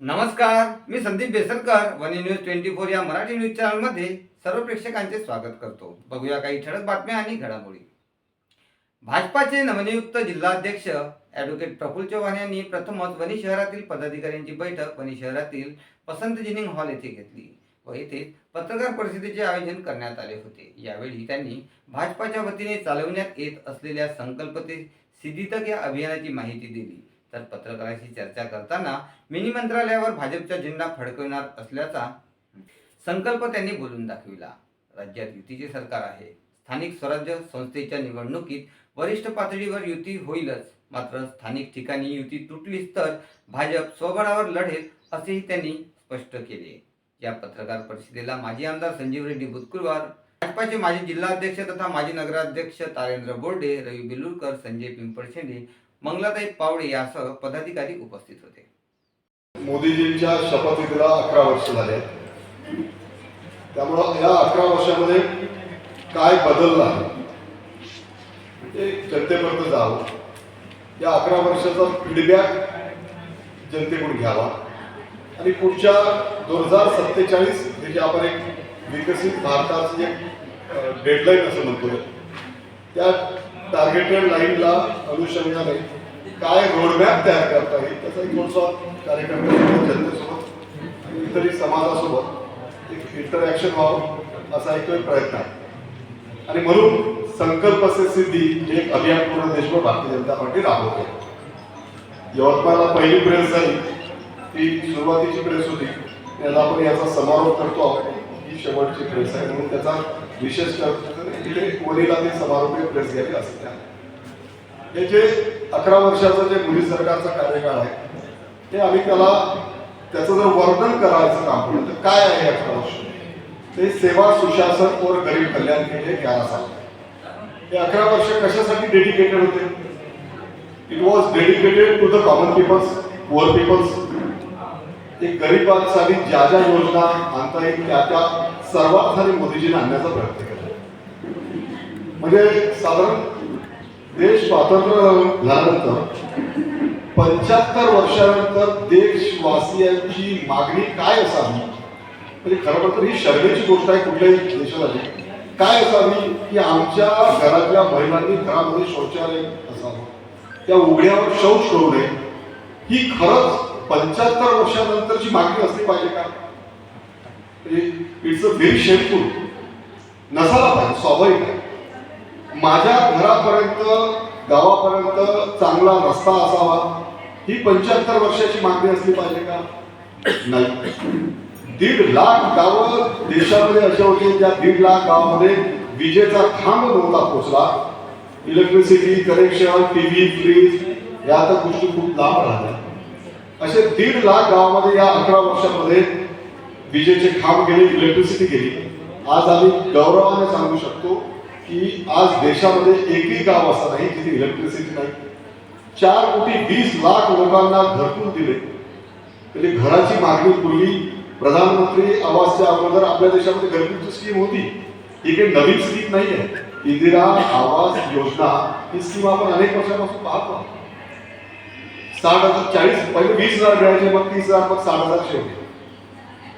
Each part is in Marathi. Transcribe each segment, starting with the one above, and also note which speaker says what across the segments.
Speaker 1: नमस्कार मी Sandeep Besarkar Wani news twenty four या मराठी न्यूज चॅनलमध्ये सर्व प्रेक्षकांचे स्वागत करतो. बघूया काही ठळक बातम्या आणि घडामोडी. भाजपाचे नवनियुक्त जिल्हाध्यक्ष ॲडव्होकेट प्रफुल्ल चव्हाण यांनी प्रथमच वणी शहरातील पदाधिकाऱ्यांची बैठक वणी शहरातील पसंत जिनिंग हॉल येथे घेतली व येथे पत्रकार परिषदेचे आयोजन करण्यात आले होते. यावेळी त्यांनी भाजपाच्या वतीने चालवण्यात येत असलेल्या संकल्पते सिद्धितक या अभियानाची माहिती दिली. तर पत्रकारांशी चर्चा करताना मिनी मंत्रालयावर भाजपचा झेंडा फडकविणार असल्याचा संकल्प त्यांनी बोलून दाखविला. राज्यात युतीचे सरकार आहे. स्थानिक स्वराज्य संस्थेच्या निवडणुकीत वरिष्ठ पातळीवर युती होईलच. मात्र स्थानिक ठिकाणी युती तुटलीच तर भाजप स्वबळावर लढेल असेही त्यांनी स्पष्ट केले. या पत्रकार परिषदेला माजी आमदार संजीव रेड्डी बुतकुरवार भाजपाचे माजी जिल्हाध्यक्ष तथा माजी नगराध्यक्ष तारेंद्र बोर्डे रवी बिलुरकर संजय पिंपळशेंडे मंगलाताई पावडे यासह पदाधिकारी उपस्थित होते.
Speaker 2: मोदीजींच्या शपथविधीला अकरा वर्ष झाले. आहेत. त्यामुळं या अकरा वर्षामध्ये काय बदललं आहे ते जनतेपर्यंत जावं. या अकरा वर्षाचा फीडबॅक जनतेकडून घ्यावा. आणि पुढच्या दोन हजार सत्तेचाळीस हे जे आपण एक विकसित भारताची एक डेडलाईन असं म्हणतो त्या टार्गेटेड लाईनला अनुषंगाने काय रोडमॅप तयार करता येईल त्याचा एक थोडासा कार्यक्रम जनतेसोबत आणि इतरही समाजासोबत एक इंटरॅक्शन व्हावं असा एक प्रयत्न आहे. आणि म्हणून संकल्प से सिद्धी हे एक अभियान पूर्ण देशभर भारतीय जनता पार्टी राबवते. यवतमाळला पहिली प्रेस झाली. ती सुरुवातीची प्रेस होती. त्याला आपण याचा समारोप करतो ही शेवटची प्रेस आहे. म्हणून त्याचा विशेष कर- इथे ते समारोपीय प्लेस घ्यावी असं त्या हे जे अकरा वर्षाचं जे मोदी सरकारचा कार्यकाळ आहे ते आम्ही त्याला त्याचं जर वर्णन करायचं काम केलं तर काय आहे अकरा वर्ष? ते सेवा सुशासन और गरीब कल्याण के लिए ग्यारह साल. हे अकरा वर्ष कशासाठी डेडिकेटेड होते? It was dedicated to the common peoples poor peoples एक गरिबांसाठी ज्या ज्या योजना आणता येईल त्या त्या सर्वात सारी मोदीजीने आणण्याचा प्रयत्न केला. म्हणजे साधारण देश स्वातंत्र्य झाल्यानंतर पंच्याहत्तर वर्षानंतर देशवासियांची मागणी काय असावी? म्हणजे खरं तर ही शर्मेची गोष्ट आहे कुठल्याही देशासाठी. काय असावी? की आमच्या घरातल्या महिलांनी घरामध्ये शौचालय असावं. त्या उघड्यावर शौच करू नये. ही खरंच पंच्याहत्तर वर्षानंतरची मागणी असली पाहिजे का? इट्स अ व्हेरी शेमफुल नसायला पाहिजे स्वाभाविक आहे. माझ्या घरापर्यंत गावापर्यंत चांगला रस्ता असावा ही पंच्याहत्तर वर्षाची मागणी असली पाहिजे का? नाही. दीड लाख गावं देशामध्ये असे होते ज्या दीड लाख गावामध्ये विजेचा खांब नव्हता पोचला. इलेक्ट्रिसिटी कनेक्शन टीव्ही फ्रीज या तर गोष्टी खूप लांब राहिल्या. असे दीड लाख गावामध्ये या अकरा वर्षामध्ये विजेचे खांब गेले इलेक्ट्रिसिटी गेली. आज आम्ही गौरवाने सांगू शकतो की आज देशामध्ये एकही गाव असं नाही जिथे इलेक्ट्रिसिटी नाही. चार कोटी वीस लाख लोकांना घरकुल दिले. म्हणजे घराची मागणी पूर्वी प्रधानमंत्री आवासच्या अगोदर आपल्या देशामध्ये घरकुलची स्कीम होती. ही काही नवीन स्कीम नाही आहे इंदिरा आवास योजना ही स्कीम आपण अनेक वर्षापासून पाहतो. आहोत. साठ हजार चाळीस पहिले वीस हजार मिळायचे मग तीस हजार मग साठ हजार शेवटी.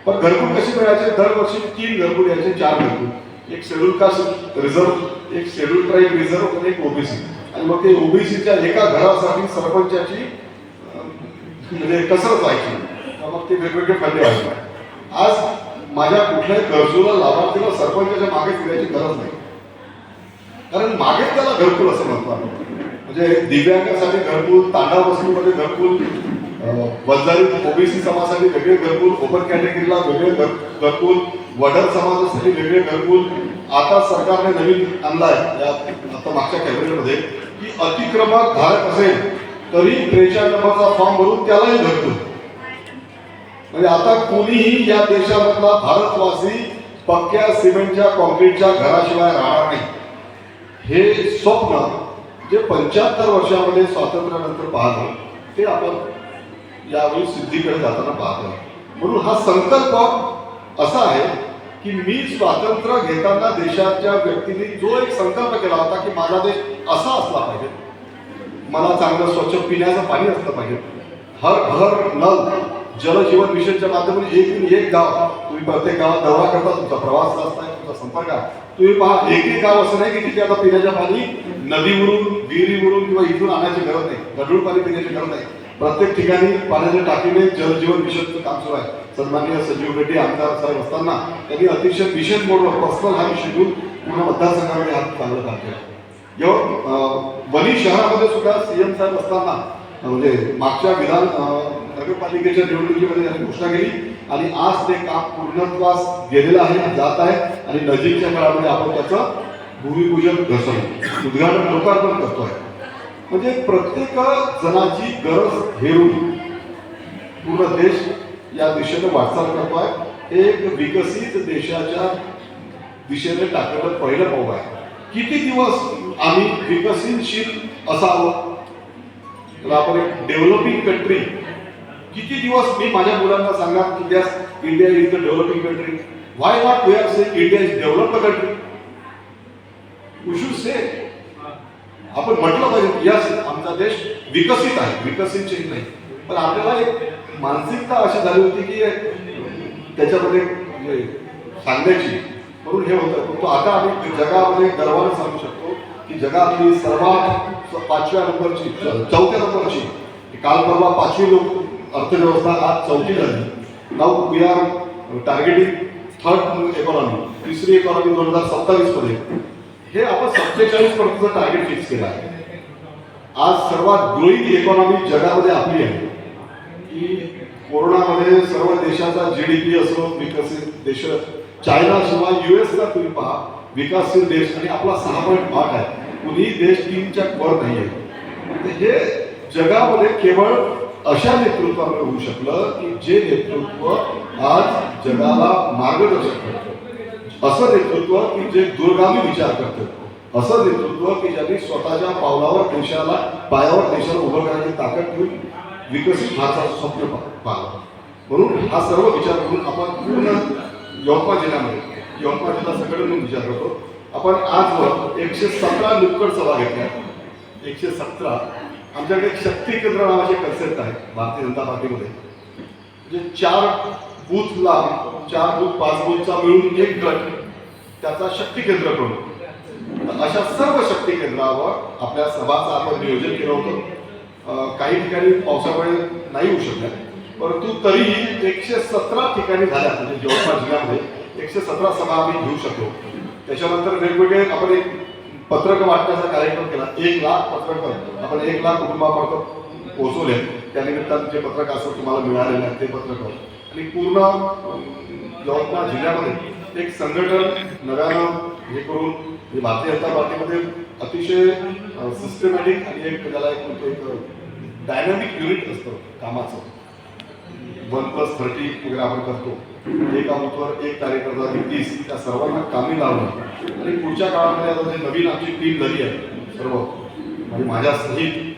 Speaker 2: पण घरकुल कसे मिळायचे? दरवर्षी तीन घरकुल यायचे चार घरकुल. एक शेड्यूल कास्ट रिझर्व एक शेड्यूल ट्राईब रिझर्व आणि एक ओबीसी. आणि मग ते ओबीसीच्या एका घरासाठी सरपंचाची म्हणजे कसरत व्हायची. मग ते वेगवेगळे फायदे व्हायचे. आज माझ्या कुठल्याही गरजूला लाभार्थीला सरपंचाच्या मागे फिरायची गरज नाही. कारण मागे त्याला घरकुल असं म्हणतो म्हणजे दिव्यांगासाठी घरकुल तांडा वस्तूमध्ये घरकुल वंजारी ओबीसी समाजासाठी वेगळे घरकुल ओपन कॅटेगरीला वेगळे घरकुल वडर समाजासाठी वेगळे घरकुल. आता सरकारने नवीन आणलाय या आता मागच्या कॅबिनेटमध्ये की अतिक्रमक धारक असेल तरी त्रेचाळीस नंबरचा फॉर्म भरून त्यालाही घरकुल म्हणजे आता कोणीही या देशामधला भारतवासी पक्क्या सिमेंटच्या कॉन्क्रीटच्या घराशिवाय राहणार नाही. हे स्वप्न जे पंच्याहत्तर वर्षामध्ये स्वातंत्र्यानंतर पाहतो ते आपण यावेळी सिद्धीकडे जाताना पाहतो. म्हणून हा संकल्प असा आहे की मी स्वातंत्र्य घेताना देशाच्या व्यक्तीने जो एक संकल्प केला होता की माझा देश असा असला पाहिजे. मला चांगलं स्वच्छ पिण्याचं पाणी असलं पाहिजे. हर घर नल जलजीवन मिशनच्या माध्यमातून एक एक गाव तुम्ही प्रत्येक गावात दौरा करता तुमचा प्रवास असताय तुमचा संपर्क आहे. तुम्ही पहा एक एक गाव असं नाही की तिथे आता पिण्याच्या पाणी नदीवरून विहिरीवरून किंवा इथून आणायची गरज नाही. गढूळ पाणी पिण्याची गरज नाही. प्रत्येक ठिकाणी पाण्याच्या टाकीने जलजीवन मिशनचं काम सुरू आहे. सन्माननीय संजीव रेड्डी आमदार साहेब असताना त्यांनी अतिशय मिशन मोडवर पर्सनल हा विषय घेऊन पूर्ण मतदारसंघामध्ये हात चांगलं काम केलं जेव्हा वणी शहरामध्ये सुद्धा सीएम साहेब असताना म्हणजे मागच्या विधान नगरपालिकेच्या निवडणुकीमध्ये त्यांनी घोषणा केली आणि आज ते काम पूर्णत्वास गेलेलं आहे जात आहे आणि नजीकच्या काळामध्ये आपण त्याचं भूमिपूजन घसरतो उद्घाटन लोकार्पण करतोय. म्हणजे प्रत्येक जणाची गरज घेऊन पूर्ण देश या दिशेने वाटचाल करतोय. एक विकसित देशाच्या दिशेने टाकलेलं पहिलं पाऊल आहे. किती दिवस आम्ही विकसनशील असावं? तर आपण एक डेव्हलपिंग कंट्री किती दिवस मी माझ्या मुलांना सांगा की India is the developing country why not we are say India is developed country we should say आपण म्हटलं पाहिजे यस आमचा देश विकसित आहे विकसितशील नाही. पण आपल्याला एक मानसिकता अशी झाली होती की त्याच्यामध्ये म्हणजे सांगण्याची म्हणून हे होतं. परंतु आता आम्ही जगामध्ये गर्वाने सांगू शकतो की जगातली सर्वात पाचव्या नंबरची चौथ्या नंबरची. काल परवा पाचवी लोक अर्थव्यवस्था आज चौथी झाली. नाव we are targeting third economy तिसरी इकॉनॉमी दोन हजार सत्तावीसमध्ये हे आपण सत्तेचाळीस पर्यंतचं टार्गेट फिक्स केलं आहे. आज सर्वात ग्रोईंग इकॉनॉमी जगामध्ये आपली आहे. की कोरोनामध्ये सर्व देशाचा जी डी पी असो विकसित देश चायना शिवाय युएसचा तुम्ही पहा विकासशील देश आणि आपला सहा पॉईंट आठ आहे. कुणीही देश तीनच्या वर नाही आहे. हे जगामध्ये केवळ अशा नेतृत्वामुळे होऊ शकलं की जे नेतृत्व आज जगाला मार्गदर्शक करतं असं नेतृत्व की जे दूरगामी विचार करतं असं नेतृत्व की ज्यांनी स्वतःच्या पावलावर देशाला पायावर देशाला उभं करण्याची ताकद घेऊन विकसित भारताचं स्वप्न पा- पाहिलं म्हणून हा सर्व विचार करून आपण पूर्ण यवतमाळ जिल्ह्यामध्ये यवतमाळ जिल्हा सगळे म्हणून विचार करतो. आपण आजवर एकशे सतरा नुक्कड सभा घेतल्या. एकशे सतरा. आमच्याकडे शक्ती केंद्र नावाचे कन्सेप्ट आहे भारतीय जनता पार्टीमध्ये. म्हणजे चार बूथला चार बूथ पाच बूथचा मिळून एक गट. त्याचा शक्ती केंद्र करून अशा सर्व शक्ती केंद्रावर आपल्या सभाचं आपण नियोजन केलं होतं. काही ठिकाणी पावसामुळे नाही होऊ शकल्या परंतु तरीही एकशे सतरा ठिकाणी झाल्या म्हणजे यवतमाळ जिल्ह्यामध्ये एकशे सतरा सभा आम्ही घेऊ शकलो. त्याच्यानंतर वेगवेगळे आपण एक पत्रक वाटण्याचा कार्यक्रम केला. एक लाख पत्रक आपण एक लाख कुटुंबापर्यंत पोहोचवले. त्यानिमित्तानं जे पत्रक असं तुम्हाला मिळालेलं आहे ते पत्रक आणि पूर्ण यवतमाळ जिल्ह्यामध्ये एक संघटन नव्यानं हे करून म्हणजे भारतीय जनता पार्टीमध्ये अतिशय सिस्टमॅटिक आणि एक त्याला एक म्हणतो एक डायनॅमिक युनिट असतं कामाचं. वन प्लस थर्टी वगैरे आपण करतो. एका बूथवर एक कार्यकर्ता तीस त्या सर्वांना कामी लावणं. आणि पुढच्या काळामध्ये आता जे नवीन आमची टीम झाली आहे सर्व म्हणजे माझ्या सहित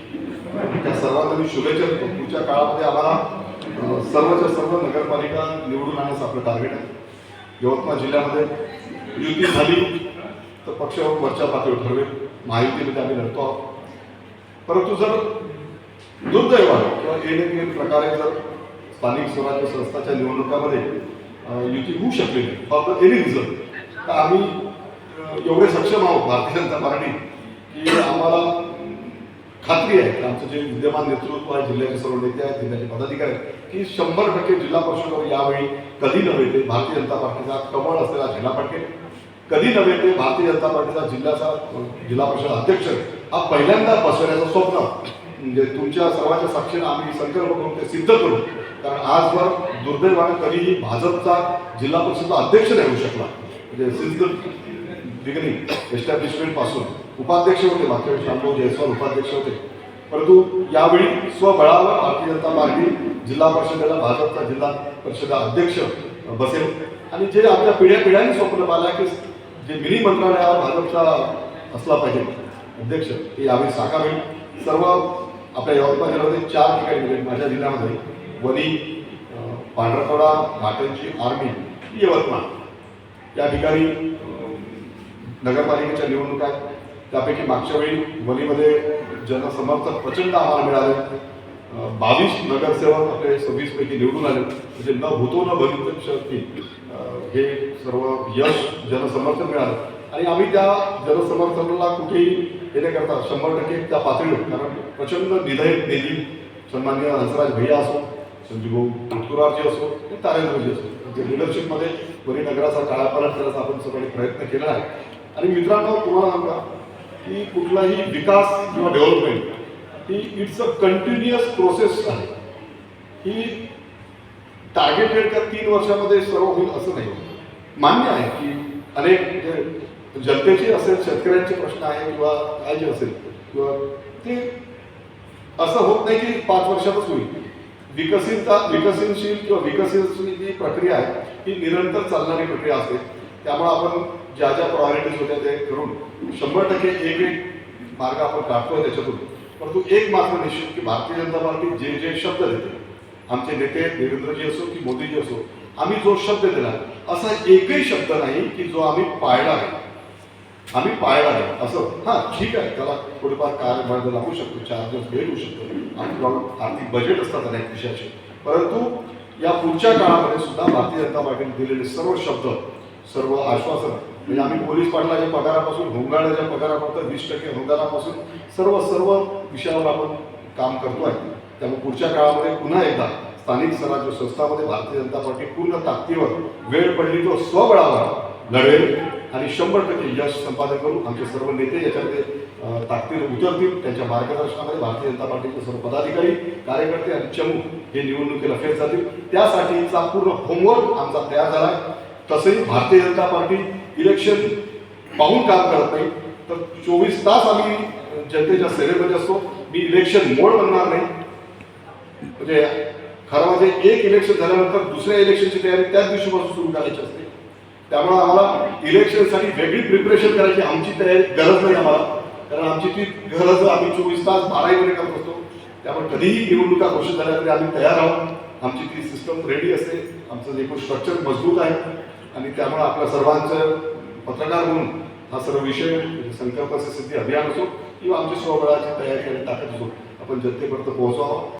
Speaker 2: त्या सर्वांना मी शुभेच्छा देतो. पुढच्या काळामध्ये आम्हाला सर्वच्या सर्व नगरपालिका निवडून आणण्याचं आपलं टार्गेट आहे. यवतमाळ जिल्ह्यामध्ये युती झाली तर पक्ष वरच्या पातळीवर ठरवेल. महायुतीमध्ये आम्ही लढतो आहोत. परंतु जर दुर्दैवाने किंवा येणे येणे प्रकारे जर स्थानिक स्वराज्य संस्थाच्या निवडणुकामध्ये युती होऊ शकली नाही फॉर एनी रिझन तर आम्ही एवढे सक्षम आहोत भारतीय जनता पार्टी की आम्हाला खात्री आहे की आमचं जे विद्यमान नेतृत्व आहे जिल्ह्याचे सर्व नेते आहेत जिल्ह्याचे पदाधिकारी आहेत की शंभर टक्के जिल्हा परिषदेवर यावेळी कधी नव्हे ते भारतीय जनता पार्टीचा कमळ असलेला जिल्हा पाटील कधी नव्हे ते भारतीय जनता पार्टीचा जिल्ह्याचा जिल्हा परिषद अध्यक्ष हा पहिल्यांदा बसवण्याचं स्वप्न. म्हणजे तुमच्या सर्वांच्या साक्षीनं आम्ही संकल्प करून ते सिद्ध करू. कारण आजवर दुर्दैवानं कधीही भाजपचा जिल्हा परिषदचा अध्यक्ष नाही होऊ शकला. म्हणजे सिद्ध बिगिनिंग एस्टॅब्लिशमेंटपासून. उपाध्यक्ष होते मागच्या वेळी शामभाऊ जयस्वाल उपाध्यक्ष होते. परंतु यावेळी स्वबळावर भारतीय जनता पार्टी जिल्हा परिषदेला भाजपचा जिल्हा परिषदा अध्यक्ष बसेल. आणि जे आपल्या पिढ्या पिढ्यांनी स्वप्न पाहिलं की जे मिनी मंत्रालयावर भाजपचा असला पाहिजे अध्यक्ष ते यावेळी साकार होईल. सर्व आपल्या यवतमाळ जिल्ह्यामध्ये चार ठिकाणी म्हणजे माझ्या जिल्ह्यामध्ये वणी अं, घाटांची आर्मी यवतमाळ. या ठिकाणी नगरपालिकेच्या निवडणुका त्यापैकी मागच्या वेळी वणीमध्ये जनसमर्थक प्रचंड आम्हाला मिळाले. बावीस नगरसेवक आपले सव्वीसपैकी निवडून आले. म्हणजे न भूतो न भवित शक्ती हे सर्व यश जनसमर्थन मिळालं. आणि आम्ही त्या जनसमर्थनाला कुठेही हे नाही करता शंभर टक्के त्या पातळीवर कारण प्रचंड निधय निधी सन्मान्य हंसराज भैया असो संजीभाऊ भाऊ असो ते तारेंद्रजी असो. म्हणजे लिडरशिपमध्ये वरी नगराचा काळापालट करायचा आपण सगळ्यांनी प्रयत्न केला आहे. आणि मित्रांनो तुम्हाला सांगा की कुठलाही विकास किंवा डेव्हलपमेंट ही इट्स अ कंटिन्युअस प्रोसेस आहे. ही टार्गेटेड त्या तीन वर्षामध्ये सर्व होईल असं नाही. मान्य आहे की अनेक जनतेचे असेल शेतकऱ्यांचे प्रश्न आहे किंवा काय जे असेल किंवा ते असं होत नाही की पाच वर्षातच होईल. विकसितता विकसनशील किंवा विकसनशील जी प्रक्रिया आहे ही निरंतर चालणारी प्रक्रिया असते. त्यामुळे आपण ज्या ज्या प्रायोरिटीज होत्या ते करून शंभर टक्के एक एक मार्ग आपण काढतोय त्याच्यातून. परंतु एक मात्र निश्चित की भारतीय जनता पार्टी जे जे शब्द देते आमचे नेते देवेंद्रजी असो की मोदीजी असो आम्ही जो शब्द दिला असा एकही शब्द नाही की जो आम्ही पाळला नाही. आम्ही पाळला नाही. असं हां ठीक आहे त्याला थोडीफार कार्यभाग लागू शकतो चार दिवस भेट होऊ शकतो. आर्थिक आर्थिक बजेट असतात अनेक विषयाचे. परंतु या पुढच्या काळामध्ये सुद्धा भारतीय जनता पार्टीने दिलेले सर्व शब्द सर्व आश्वासन. म्हणजे आम्ही पोलीस पाटलाच्या पगारापासून होमगार्डाच्या पगारापर्यंत वीस टक्के होंगारापासून सर्व सर्व विषयावर आपण काम करतो आहे. त्यामुळे पुढच्या काळामध्ये पुन्हा एकदा स्थानिक स्वराज्य संस्थामध्ये भारतीय जनता पार्टी पूर्ण ताकदीवर वेळ पडली तो स्वबळावर लढेल आणि शंभर टक्के यश संपादन करू आमचे सर्व नेते याच्यामध्ये ताकदीवर उतरतील. त्यांच्या मार्गदर्शनामध्ये भारतीय जनता पार्टीचे सर्व पदाधिकारी कार्यकर्ते आणि चमू हे निवडणुकीला फेर जातील. त्यासाठीचा पूर्ण होमवर्क आमचा तयार झाला आहे. तसंही भारतीय जनता पार्टी इलेक्शन पाहून काम करत नाही. तर चोवीस तास आम्ही जनतेच्या सेवेमध्ये असतो. मी इलेक्शन मोड बनणार नाही. म्हणजे खरं म्हणजे एक इलेक्शन झाल्यानंतर दुसऱ्या इलेक्शनची तयारी त्याच दिवशीपासून सुरू करायची असते. त्यामुळे आम्हाला इलेक्शनसाठी वेगळी प्रिपरेशन करायची आमची तयारी गरज नाही आम्हाला. कारण आमची ती गरज आम्ही चोवीस तास बाराही करत असतो. त्यामुळे कधीही निवडणुका घोषित झाल्या तरी आम्ही तयार आहोत. आमची ती सिस्टम रेडी असते. आमचं एकूण स्ट्रक्चर मजबूत आहे. आणि त्यामुळे आपल्या सर्वांचं पत्रकार म्हणून हा सर्व विषय संकल्पाची सिद्धी अभियान असो किंवा आमच्या स्वबळाची तयारी आणि ताकद असो आपण जनतेपर्यंत पोहोचवावं